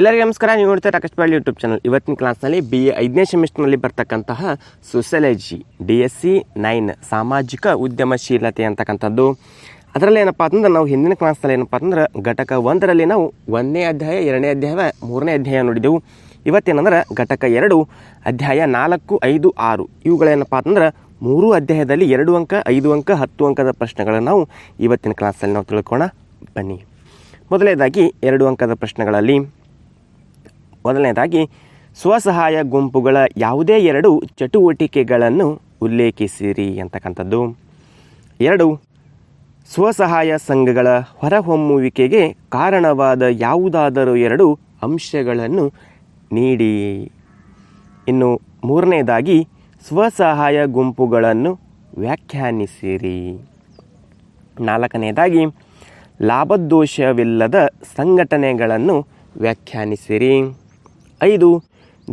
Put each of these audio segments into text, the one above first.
ಎಲ್ಲರಿಗೂ ನಮಸ್ಕಾರ. ನೀವು ನೋಡ್ತಾ ರಾಕೇಶ್ ಪಾಳ್ ಯೂಟ್ಯೂಬ್ ಚಾನಲ್. ಇವತ್ತಿನ ಕ್ಲಾಸ್ನಲ್ಲಿ ಬಿ ಎ ಐದನೇ ಸೆಮಿಸ್ಟರ್ನಲ್ಲಿ ಬರ್ತಕ್ಕಂತಹ sociology, D S C nine ಸಾಮಾಜಿಕ ಉದ್ಯಮಶೀಲತೆ ಅಂತಕ್ಕಂಥದ್ದು. ಅದರಲ್ಲಿ ಏನಪ್ಪ ಅಂತಂದ್ರೆ ನಾವು ಹಿಂದಿನ ಕ್ಲಾಸ್ನಲ್ಲಿ ಏನಪ್ಪ ಅಂದ್ರೆ ಘಟಕ ಒಂದರಲ್ಲಿ ನಾವು ಒಂದನೇ ಅಧ್ಯಾಯ, ಎರಡನೇ ಅಧ್ಯಾಯ ಮೂರನೇ ಅಧ್ಯಾಯ ನೋಡಿದೆವು. ಇವತ್ತೇನಂದ್ರೆ ಘಟಕ ಎರಡು, ಅಧ್ಯಾಯ ನಾಲ್ಕು, ಐದು, ಆರು. ಇವುಗಳೇನಪ್ಪ ಅಂತಂದ್ರೆ ಮೂರು ಅಧ್ಯಾಯದಲ್ಲಿ ಎರಡು ಅಂಕ, ಐದು ಅಂಕ, ಹತ್ತು ಅಂಕದ ಪ್ರಶ್ನೆಗಳನ್ನು ನಾವು ಇವತ್ತಿನ ಕ್ಲಾಸಲ್ಲಿ ನಾವು ತಿಳ್ಕೊಳ್ಳೋಣ ಬನ್ನಿ. ಮೊದಲನೇದಾಗಿ ಎರಡು ಅಂಕದ ಪ್ರಶ್ನೆಗಳಲ್ಲಿ ಮೊದಲನೇದಾಗಿ, ಸ್ವಸಹಾಯ ಗುಂಪುಗಳ ಯಾವುದೇ ಎರಡು ಚಟುವಟಿಕೆಗಳನ್ನು ಉಲ್ಲೇಖಿಸಿರಿ ಅಂತಕ್ಕಂಥದ್ದು. ಎರಡು, ಸ್ವಸಹಾಯ ಸಂಘಗಳ ಹೊರಹೊಮ್ಮುವಿಕೆಗೆ ಕಾರಣವಾದ ಯಾವುದಾದರೂ ಎರಡು ಅಂಶಗಳನ್ನು ನೀಡಿ. ಇನ್ನು ಮೂರನೇದಾಗಿ, ಸ್ವಸಹಾಯ ಗುಂಪುಗಳನ್ನು ವ್ಯಾಖ್ಯಾನಿಸಿರಿ. ನಾಲ್ಕನೇದಾಗಿ ಲಾಭದೋಷವಿಲ್ಲದ ಸಂಘಟನೆಗಳನ್ನು ವ್ಯಾಖ್ಯಾನಿಸಿರಿ. ಐದು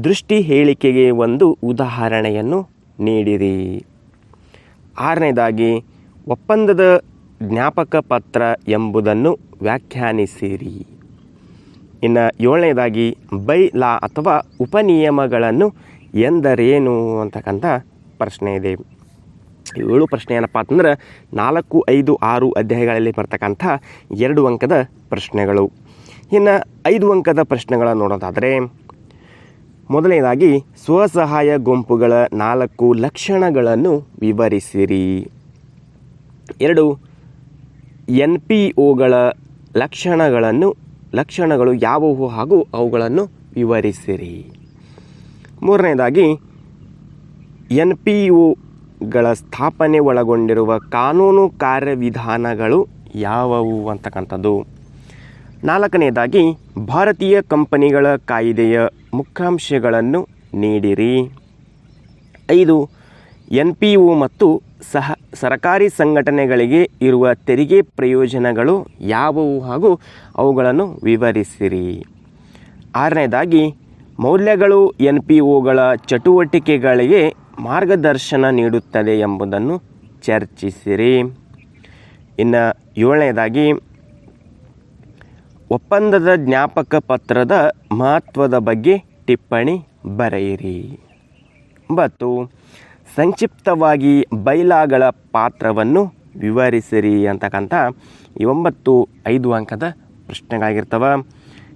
ದೃಷ್ಟಿ ಹೇಳಿಕೆಗೆ ಒಂದು ಉದಾಹರಣೆಯನ್ನು ನೀಡಿರಿ. ಆರನೇದಾಗಿ, ಒಪ್ಪಂದದ ಜ್ಞಾಪಕ ಪತ್ರ ಎಂಬುದನ್ನು ವ್ಯಾಖ್ಯಾನಿಸಿರಿ. ಇನ್ನು ಏಳನೇದಾಗಿ, ಬೈ ಲಾ ಅಥವಾ ಉಪನಿಯಮಗಳನ್ನು ಎಂದರೇನು ಅಂತಕ್ಕಂಥ ಪ್ರಶ್ನೆ ಇದೆ. ಏಳು ಪ್ರಶ್ನೆ ಏನಪ್ಪ ಅಂತಂದ್ರೆ, ನಾಲ್ಕು, ಐದು, ಆರು ಅಧ್ಯಾಯಗಳಲ್ಲಿ ಬರ್ತಕ್ಕಂಥ ಎರಡು ಅಂಕದ ಪ್ರಶ್ನೆಗಳು. ಇನ್ನು ಐದು ಅಂಕದ ಪ್ರಶ್ನೆಗಳನ್ನು ನೋಡೋದಾದರೆ ಮೊದಲನೇದಾಗಿ ಸ್ವಸಹಾಯ ಗುಂಪುಗಳ ನಾಲ್ಕು ಲಕ್ಷಣಗಳನ್ನು ವಿವರಿಸಿರಿ. ಎರಡು ಎನ್ ಪಿ ಒಗಳ ಲಕ್ಷಣಗಳನ್ನು, ಲಕ್ಷಣಗಳು ಯಾವುವು ಹಾಗೂ ಅವುಗಳನ್ನು ವಿವರಿಸಿರಿ. ಮೂರನೇದಾಗಿ ಎನ್ ಪಿ ಒಗಳ ಸ್ಥಾಪನೆ ಒಳಗೊಂಡಿರುವ ಕಾನೂನು ಕಾರ್ಯವಿಧಾನಗಳು ಯಾವುವು ಅಂತಕ್ಕಂಥದ್ದು. ನಾಲ್ಕನೇದಾಗಿ, ಭಾರತೀಯ ಕಂಪನಿಗಳ ಕಾಯಿದೆಯ ಮುಖ್ಯಾಂಶಗಳನ್ನು ನೀಡಿರಿ. ಐದು ಎನ್ ಪಿ ಒ ಮತ್ತು ಸಹ, ಸರಕಾರಿ ಸಂಘಟನೆಗಳಿಗೆ ಇರುವ ತೆರಿಗೆ ಪ್ರಯೋಜನಗಳು ಯಾವುವು ಹಾಗೂ ಅವುಗಳನ್ನು ವಿವರಿಸಿರಿ. ಆರನೇದಾಗಿ, ಮೌಲ್ಯಗಳು ಎನ್ ಪಿ ಒಗಳ ಚಟುವಟಿಕೆಗಳಿಗೆ ಮಾರ್ಗದರ್ಶನ ನೀಡುತ್ತದೆ ಎಂಬುದನ್ನು ಚರ್ಚಿಸಿರಿ. ಇನ್ನು ಏಳನೇದಾಗಿ ಒಪ್ಪಂದದ ಜ್ಞಾಪಕ ಪತ್ರದ ಮಹತ್ವದ ಬಗ್ಗೆ ಟಿಪ್ಪಣಿ ಬರೆಯಿರಿ. ಮತ್ತು ಸಂಕ್ಷಿಪ್ತವಾಗಿ ಬೈಲಾಗಳ ಪಾತ್ರವನ್ನು ವಿವರಿಸಿರಿ ಅಂತಕ್ಕಂಥ ಈ ಒಂಬತ್ತು ಐದು ಅಂಕದ ಪ್ರಶ್ನೆಗಳಾಗಿರ್ತವೆ.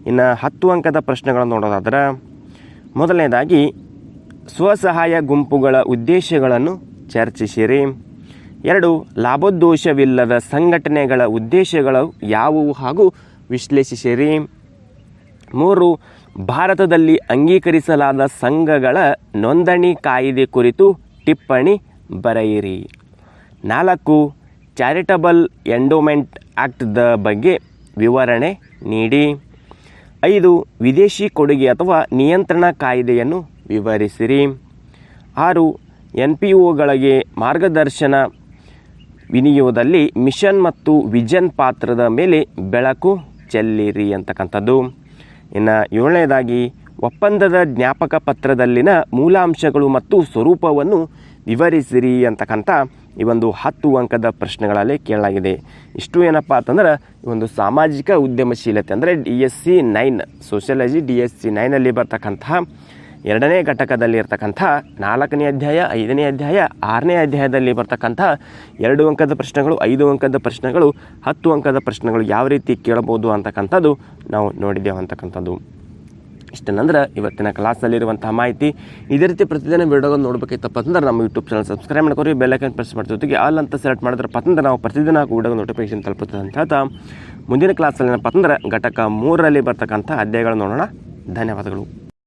ಇನ್ನು ಹತ್ತು ಅಂಕದ ಪ್ರಶ್ನೆಗಳನ್ನು ನೋಡೋದಾದ್ರೆ, ಮೊದಲನೇದಾಗಿ ಸ್ವಸಹಾಯ ಗುಂಪುಗಳ ಉದ್ದೇಶಗಳನ್ನು ಚರ್ಚಿಸಿರಿ. ಎರಡು ಲಾಭೋದ್ದೋಷವಿಲ್ಲದ ಸಂಘಟನೆಗಳ ಉದ್ದೇಶಗಳು ಯಾವುವು ಹಾಗೂ ವಿಶ್ಲೇಷಿಸಿರಿ. ಮೂರು, ಭಾರತದಲ್ಲಿ ಅಂಗೀಕರಿಸಲಾದ ಸಂಘಗಳ ನೋಂದಣಿ ಕಾಯಿದೆ ಕುರಿತು ಟಿಪ್ಪಣಿ ಬರೆಯಿರಿ. ನಾಲ್ಕು, ಚಾರಿಟಬಲ್ ಎಂಡೋಮೆಂಟ್ ಆ್ಯಕ್ಟ್ದ ಬಗ್ಗೆ ವಿವರಣೆ ನೀಡಿ. ಐದು, ವಿದೇಶಿ ಕೊಡುಗೆ ಅಥವಾ ನಿಯಂತ್ರಣ ಕಾಯ್ದೆಯನ್ನು ವಿವರಿಸಿರಿ. ಆರು ಎನ್ ಪಿ ಒಗಳಿಗೆ ಮಾರ್ಗದರ್ಶನ ವಿನಿಯೋಗದಲ್ಲಿ ಮಿಷನ್ ಮತ್ತು ವಿಜನ್ ಪಾತ್ರದ ಮೇಲೆ ಬೆಳಕು ಚೆಲ್ಲಿರಿ ಅಂತಕ್ಕಂಥದ್ದು. ಇನ್ನು ಏಳನೇದಾಗಿ, ಒಪ್ಪಂದದ ಜ್ಞಾಪಕ ಪತ್ರದಲ್ಲಿನ ಮೂಲಾಂಶಗಳು ಮತ್ತು ಸ್ವರೂಪವನ್ನು ವಿವರಿಸಿರಿ ಅಂತಕ್ಕಂಥ ಈ ಒಂದು ಹತ್ತು ಅಂಕದ ಪ್ರಶ್ನೆಗಳಲ್ಲಿ ಕೇಳಲಾಗಿದೆ. ಇಷ್ಟು ಏನಪ್ಪ ಅಂತಂದ್ರೆ, ಈ ಒಂದು ಸಾಮಾಜಿಕ ಉದ್ಯಮಶೀಲತೆ ಅಂದರೆ D S C nine, sociology D S C ನೈನಲ್ಲಿ ಬರ್ತಕ್ಕಂತಹ ಎರಡನೇ ಘಟಕದಲ್ಲಿ ಇರತಕ್ಕಂಥ ನಾಲ್ಕನೇ ಅಧ್ಯಾಯ, ಐದನೇ ಅಧ್ಯಾಯ, ಆರನೇ ಅಧ್ಯಾಯದಲ್ಲಿ ಬರ್ತಕ್ಕಂಥ ಎರಡು ಅಂಕದ ಪ್ರಶ್ನೆಗಳು, ಐದು ಅಂಕದ ಪ್ರಶ್ನೆಗಳು, ಹತ್ತು ಅಂಕದ ಪ್ರಶ್ನೆಗಳು ಯಾವ ರೀತಿ ಕೇಳಬಹುದು ಅಂತಕ್ಕಂಥದ್ದು ನಾವು ನೋಡಿದ್ದೇವೆ ಅಂತಕ್ಕಂಥದ್ದು. ಇಷ್ಟನ್ನಂದ್ರೆ ಇವತ್ತಿನ ಕ್ಲಾಸಲ್ಲಿರುವಂತಹ ಮಾಹಿತಿ. ಇದೇ ರೀತಿ ಪ್ರತಿದಿನ ವಿಡಿಯೋಗಳನ್ನು ನೋಡಬೇಕಿತ್ತಪ್ಪ ಅಂದ್ರೆ ನಮ್ಮ ಯೂಟ್ಯೂಬ್ ಚಾನಲ್ ಸಬ್ಸ್ಕ್ರೈಬ್ ಮಾಡ್ಕೊರಿ ಬೆಲ್ಲೈಕನ್ ಪ್ರೆಸ್ ಮಾಡ್ತಾ ಜೊತೆಗೆ ಆಲ್ ಅಂತ ಸೆಲೆಕ್ಟ್ ಮಾಡಿದ್ರೆ ಪತಂದ್ರೆ ನಾವು ಪ್ರತಿದಿನ ವಿಡಿಯೋ ನೋಟಿಫಿಕೇಶನ್ ತಲುಪುತ್ತದೆ ಅಂತ ಹೇಳ್ತಾ. ಮುಂದಿನ ಕ್ಲಾಸಲ್ಲಿ ಏನಪ್ಪ ಅಂದ್ರೆ ಘಟಕ ಮೂರರಲ್ಲಿ ಬರ್ತಕ್ಕಂಥ ಅಧ್ಯಾಯಗಳನ್ನು ನೋಡೋಣ. ಧನ್ಯವಾದಗಳು.